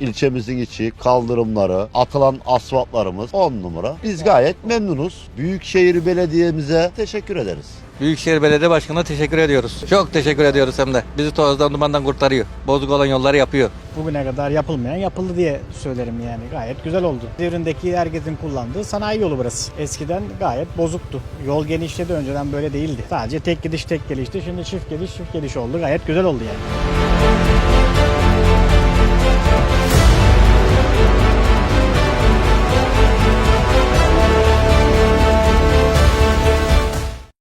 İlçemizin içi, kaldırımları, atılan asfaltlarımız 10 numara. Biz gayet memnunuz. Büyükşehir Belediye'mize teşekkür ederiz. Büyükşehir Belediye Başkanı'na teşekkür ediyoruz. Çok teşekkür ediyoruz hem de. Bizi tozdan dumandan kurtarıyor. Bozuk olan yolları yapıyor. Bugüne kadar yapılmayan yapıldı diye söylerim yani. Gayet güzel oldu. Devrindeki herkesin kullandığı sanayi yolu burası. Eskiden gayet bozuktu. Yol genişledi önceden böyle değildi. Sadece tek gidiş tek gelişti. Şimdi çift geliş çift geliş oldu. Gayet güzel oldu yani.